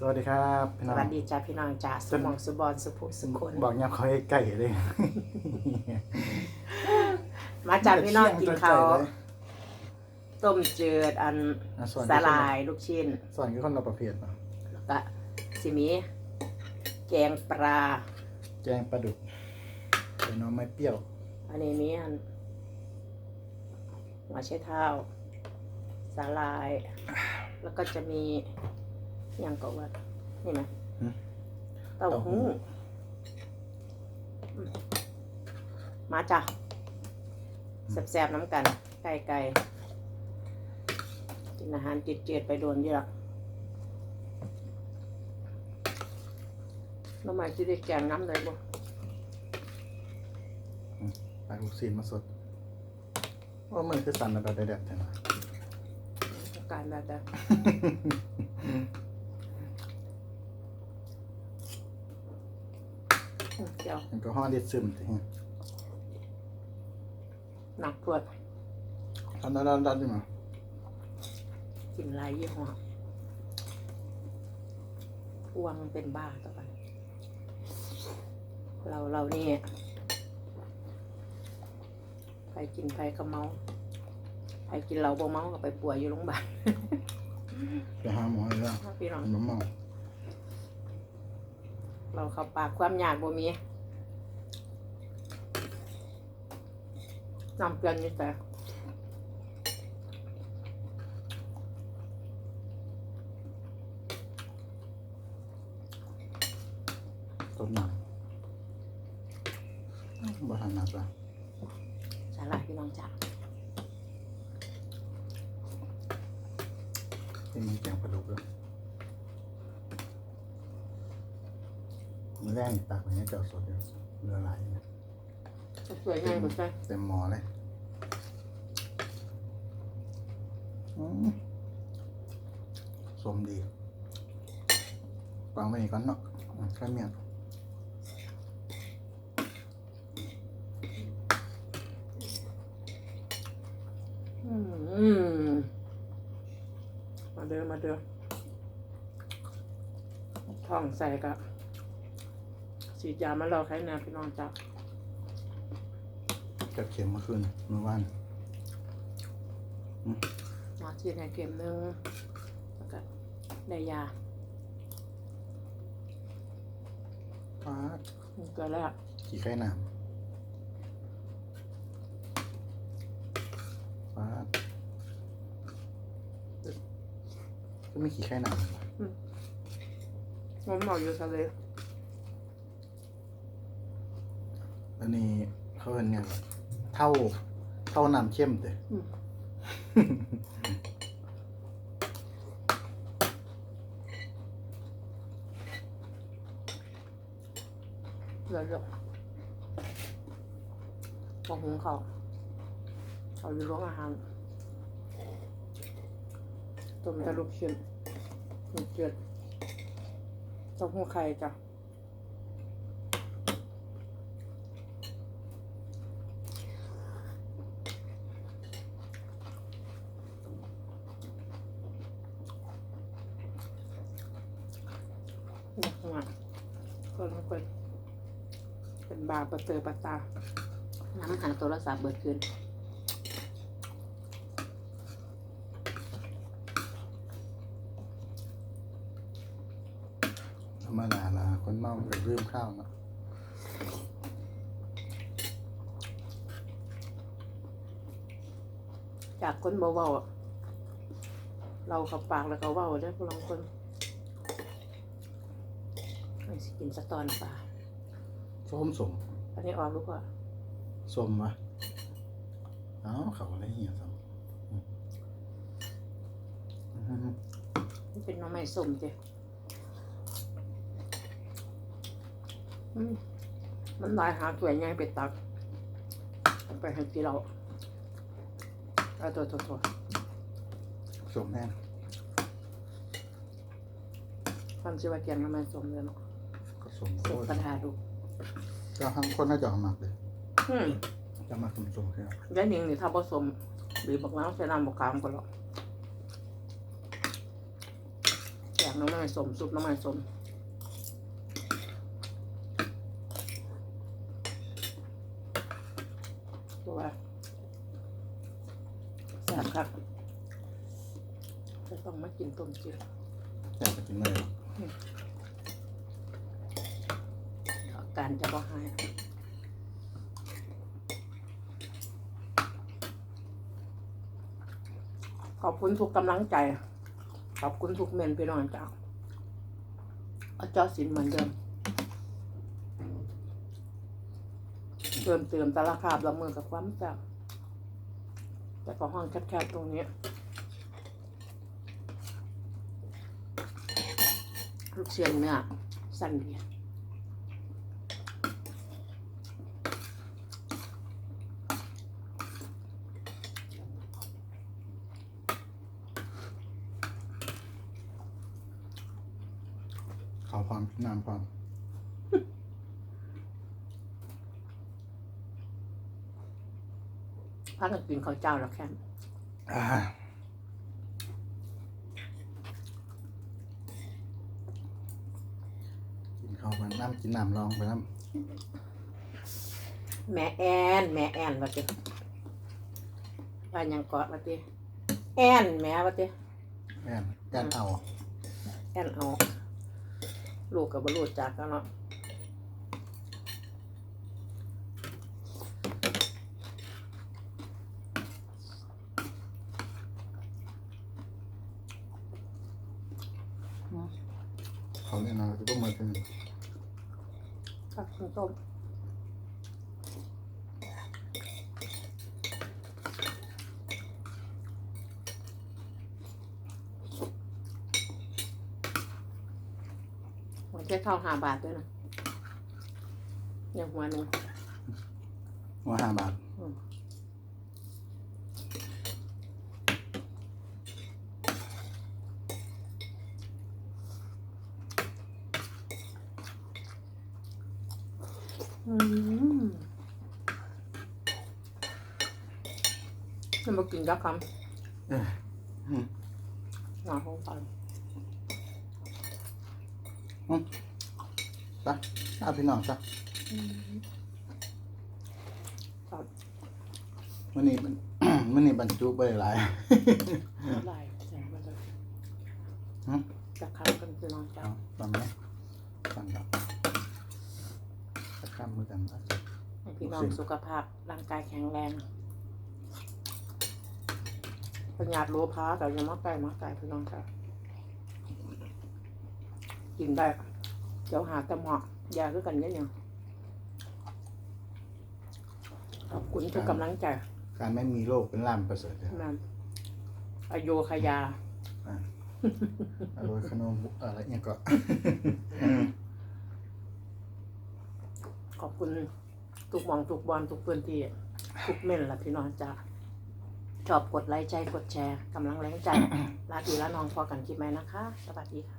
สวัสดีครับพี่สน้องวัสดีจ้าพี่น้องจ้าสมองสุบอลสุภุสุคนบอกยับเขาให้ไก่เลยมาจากพี่น้องกินข้าวเลยต้มจืดอันอะส่วนสลายลูกชิ้น ส่วนคือคนเราประเภทเนาะแล้วก็สิมีแกงปลา แกงปลาดุกแต่น้องไม่เปรี้ยวอันนี้มีอันหัวไชเท้าสาลาย แล้วก็จะมีอ ย่างก็ว่านี่ไหมหืมเต้าหู้อืมมาจ้ะแซ่บๆน้ำกัน ไก่ไก่กินอาหารจืดๆไปโดนอยี่หรอกน้ำใหม่ที่ได้แกงน้ำเลยบ่ปลาลูกซีนมาสดว่ามันคือสันระดับแดดๆใช่ไหมอาการแบบแบบ เดี๋ยวมันก็ห้อดิดซึมสิหนักปวดทำได้ได้ได้ไหมกินหลายยี่ห้ออ้วงเป็นบ้าต่อไปเราเรานี่ใครกินใครก็เมาใครกินเราบ่เมาก็ไปป่วยอยู่โรงพยาบาลไปหาหมอเลยแล้วพี่น้องมันเมา เราเข้าปากความยากบ่มีน้ำเกลือนี่แต่ต้นหนักบ่ทันนักละสาหร่ายพี่น้องจ้าที่มีแกงปลาดุกแล้ว มันแรกนี่ตักไว้ให้เจ้าสดอยู่เรือไหลเนี่ยสวยง่ายกว่าใช่เต็มหมอเลยอืมสมดีวางไว้นี่ก่อนเนาะอืมแค่เมียนอืมมาเดินมาเดินท้องใส่กะ ฉีดยามาเราใครแนวพี่น้องจ้าจับเข็มเมื่อคืนเมื่อวานหมอฉีดให้เข็มหนึงแล้วก็ได้ยาฟ้าดเกิดแล้วขี่ไข่น้ำฟ้าดก็ไม่ขี่ไข่น้ำวะงมหมออยู่ทะเล อันนี้เขาเป็นไงเท่าเท่าน้ำเข้มเด้อืมเดี๋ยเดี๋ยวพอหุงเขาวเขาอยู่โรงอาหารต้มแต่ลูกชิ้นลูกเจือดเต้าหู้ไข่จ้ะ นี่ข้างหลังก็ต้องเป็นเป็นบาร์ประเตอร์ปาตา น้ำหาโทรศัพท์เบิดคืนธรรมดาละคนเมาก็ลืมข้าวเนาะจากคนเบาๆอะเราขับปากแล้วก็เบาได้อพวกเราคน ไม่สิกินสะตอนปลาส้มสมอันนี้ออกรู้ป่ะส้มวะเอ้าเขาอะไรเหี้ยส้มอืมอืมมันเป็นหน้องไม้ส้มเจ้อืมมันลายหาสวยไงไปตักเอาไปให้กินเราเอาตัวตัวตัวส้มแน่น ความชื่อว่าแกงหน้ำไม้ส้มเลยเนาะก็ ส้มโคสุกตรปัญหาดูก็ทั้งคนน่าจะเอามากเลยอืมจะมาส้มส้มๆใช่ไหมยายหนิงนี่ถ้าผสมหรือบอกน้ำใส่น้ำบอกขามก็หรอกแกงน้ำมันสมซุปน้ำมันสมตัวาแซ่บครับจะต้องมากินต้มจืดอยากไปกินเลย อา การจะบ่หายขอบคุณทุกกำลังใจ ขอบคุณทุกเมนพี่น้องจ้าอาจารย์สินเหมือนเดิมเติมเติมแตละคาบละมือกับความจับแต่ก็ห้องแคบๆตรงนี้ ลูกเชียงเนี่ยสั้นดีข้าวพร้อมน้ำพร้อมพักกันกินข้าวเจ้าแล้วแค่นอ่ากินข้าวมันน้ำกินน้ำลองไปน้แม่แอนแม่แอนว่าติว่าหยังเกาะว่าติแอนแม่ว่าติำแม่นแก้เอาแอนเอา ลูกกับบลูกจักกันเนาะเขาเนี่ยนะจะต้องมาเป็นผักกินต้ม แค่ข้าวหาบาทด้วยนะอย่างหัวหนึ่งหัวห้าบาทอืมมันมากินกับคเอออืมำหนาของปัน ไปเอาพี่น้องจ้ะครับวันนี้มันวันนี้บรรจุไปหลายลายแสงมันจะหืมจะคันกันจะนอนจัเอางตอนนี้ฟังครับจะข้ามมือกันนะให้พี่น้องสุขภาพร่างกายแข็งแรงปัญญาโลพาแต่ยังมาไก่มาไก่พี่น้องค่ะ กินได้เดี๋ยวหาแต่เหมาะยาคือกันเนี่ยยังขอบคุณทุกกำลังใจการไม่มีโรคเป็นลามประเสริฐครับนั่นอโยคยาอะอร่อยขนมอะไรเนี่ยก็ ขอบคุณทุกหมองทุกบอลทุกพื้นที่ทุกเม่นละพี่น้องจ้าชอบกดไลค์ใจกดแชร์กำลังแรงใจลาดีละน้องพอกันคลิปไหมนะคะ สวัสดีค่ะ